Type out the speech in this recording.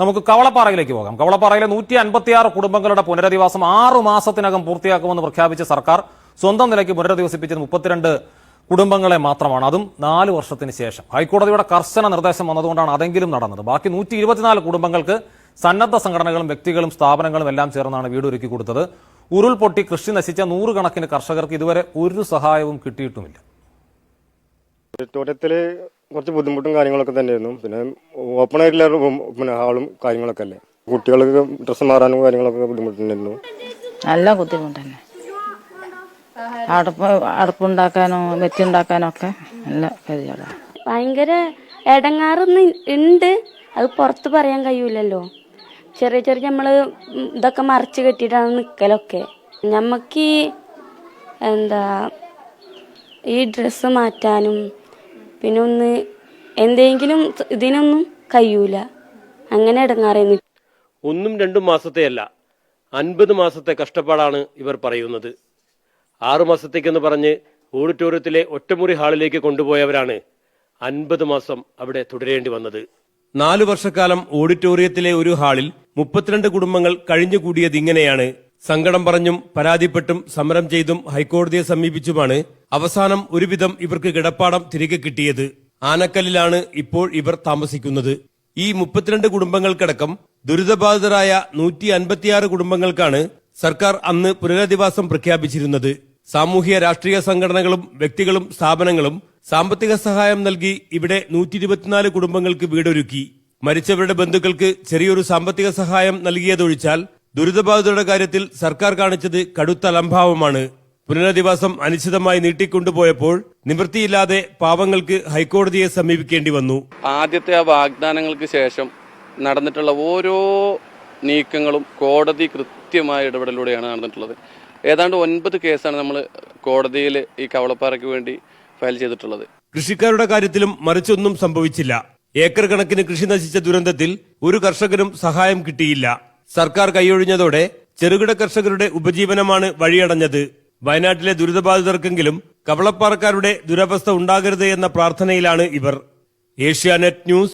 നമുക്ക് കവളപ്പാറയിലേക്ക് പോകാം. കവളപ്പാറയിലെ നൂറ്റി അൻപത്തിയാറ് കുടുംബങ്ങളുടെ പുനരധിവാസം ആറു മാസത്തിനകം പൂർത്തിയാക്കുമെന്ന് പ്രഖ്യാപിച്ച സർക്കാർ സ്വന്തം നിലയ്ക്ക് പുനരധിവസിപ്പിച്ചത് മുപ്പത്തിരണ്ട് കുടുംബങ്ങളെ മാത്രമാണ്. അതും നാല് വർഷത്തിന് ശേഷം. ഹൈക്കോടതിയുടെ കർശന നിർദ്ദേശം വന്നതുകൊണ്ടാണ് അതെങ്കിലും നടന്നത്. ബാക്കി നൂറ്റി ഇരുപത്തിനാല് കുടുംബങ്ങൾക്ക് സന്നദ്ധ സംഘടനകളും വ്യക്തികളും സ്ഥാപനങ്ങളും എല്ലാം ചേർന്നാണ് വീട് ഒരുക്കി കൊടുത്തത്. ഉരുൾപൊട്ടി കൃഷി നശിച്ച നൂറുകണക്കിന് കർഷകർക്ക് ഇതുവരെ ഒരു സഹായവും കിട്ടിയിട്ടുമില്ല. കുറച്ച് ബുദ്ധിമുട്ടും കാര്യങ്ങളൊക്കെ തന്നെയായിരുന്നു. പിന്നെ ഓപ്പൺ ആയിട്ടുള്ള റൂം പിന്നെ ഹാളും കാര്യങ്ങളൊക്കെ അല്ലേ? കുട്ടികൾക്ക് ഡ്രസ്സ് മാറാനും കാര്യങ്ങളൊക്കെ ബുദ്ധിമുട്ടുണ്ടായിരുന്നു. നല്ല ബുദ്ധിമുട്ട് തന്നെ അടുപ്പ് അടുപ്പുണ്ടാക്കാനോ വെച്ചുണ്ടാക്കാനോ ഒക്കെ നല്ല ഗതികേടാണ് ഭയങ്കര ഇടങ്ങാറൊന്നും ഉണ്ട് അത് പുറത്ത് പറയാൻ കഴിയൂലല്ലോ. ചെറിയ ചെറിയ നമ്മൾ ഇതൊക്കെ മറച്ച് കെട്ടിയിട്ടാണ് നിൽക്കലൊക്കെ ഞമ്മക്ക് ഈ എന്താ ഈ ഡ്രസ്സ് മാറ്റാനും പിന്നെ ഒന്ന് എന്തെങ്കിലും ഇതിനൊന്നും കഴിയൂല. അങ്ങനെ ഇടങ്ങാറേന്ന് ഒന്നും രണ്ടും മാസത്തെയല്ല അൻപത് മാസത്തെ കഷ്ടപ്പാടാണ് ഇവർ പറയുന്നത്. ആറു മാസത്തേക്കെന്ന് പറഞ്ഞ് ഓഡിറ്റോറിയത്തിലെ ഒറ്റമുറി ഹാളിലേക്ക് കൊണ്ടുപോയവരാണ് അൻപത് മാസം അവിടെ തുടരേണ്ടി വന്നത്. നാലു വർഷക്കാലം ഓഡിറ്റോറിയത്തിലെ ഒരു ഹാളിൽ മുപ്പത്തിരണ്ട് കുടുംബങ്ങൾ കഴിഞ്ഞുകൂടിയത് ഇങ്ങനെയാണ്. സങ്കടം പറഞ്ഞും പരാതിപ്പെട്ടും സമരം ചെയ്തും ഹൈക്കോടതിയെ സമീപിച്ചുമാണ് അവസാനം ഒരുവിധം ഇവർക്ക് കിടപ്പാടം തിരികെ കിട്ടിയത് ആനക്കല്ലിലാണ് ഇപ്പോൾ ഇവർ താമസിക്കുന്നത്. ഈ മുപ്പത്തിരണ്ട് കുടുംബങ്ങൾക്കടക്കം ദുരിതബാധിതരായ നൂറ്റി അൻപത്തിയാറ് കുടുംബങ്ങൾക്കാണ് സർക്കാർ അന്ന് പുനരധിവാസം പ്രഖ്യാപിച്ചിരുന്നത്. സാമൂഹ്യ രാഷ്ട്രീയ സംഘടനകളും വ്യക്തികളും സ്ഥാപനങ്ങളും സാമ്പത്തിക സഹായം നൽകി ഇവിടെ നൂറ്റി ഇരുപത്തിനാല് കുടുംബങ്ങൾക്ക് വീടൊരുക്കി. മരിച്ചവരുടെ ബന്ധുക്കൾക്ക് ചെറിയൊരു സാമ്പത്തിക സഹായം നൽകിയതൊഴിച്ചാൽ ദുരിതബാധിതരുടെ കാര്യത്തിൽ സർക്കാർ കാണിച്ചത് കടുത്ത അലംഭാവമാണ് പുനരധിവാസം അനിശ്ചിതമായി നീട്ടിക്കൊണ്ടുപോയപ്പോൾ നിവൃത്തിയില്ലാതെ പാവങ്ങൾക്ക് ഹൈക്കോടതിയെ സമീപിക്കേണ്ടി വന്നു. ആദ്യത്തെ ആ വാഗ്ദാനങ്ങൾക്ക് ശേഷം നടന്നിട്ടുള്ള ഓരോ നീക്കങ്ങളും കോടതി കൃത്യമായ ഇടപെടലിലൂടെയാണ് നടന്നിട്ടുള്ളത്. ഏതാണ്ട് ഒൻപത് കേസാണ് നമ്മൾ കോടതിയിൽ ഈ കവളപ്പാറയ്ക്ക് വേണ്ടി ഫയൽ ചെയ്തിട്ടുള്ളത്. കൃഷിക്കാരുടെ കാര്യത്തിലും മറിച്ചൊന്നും സംഭവിച്ചില്ല. ഏക്കർ കണക്കിന് കൃഷി നശിച്ച ദുരന്തത്തിൽ ഒരു കർഷകനും സഹായം കിട്ടിയില്ല. സർക്കാർ കൈയൊഴിഞ്ഞതോടെ ചെറുകിട കർഷകരുടെ ഉപജീവനമാണ് വഴിയടഞ്ഞത്. വയനാട്ടിലെ ദുരിതബാധിതർക്കെങ്കിലും കവളപ്പാറക്കാരുടെ ദുരവസ്ഥ ഉണ്ടാകരുത് എന്ന പ്രാർത്ഥനയിലാണ് ഇവർ. ഏഷ്യാനെറ്റ് ന്യൂസ്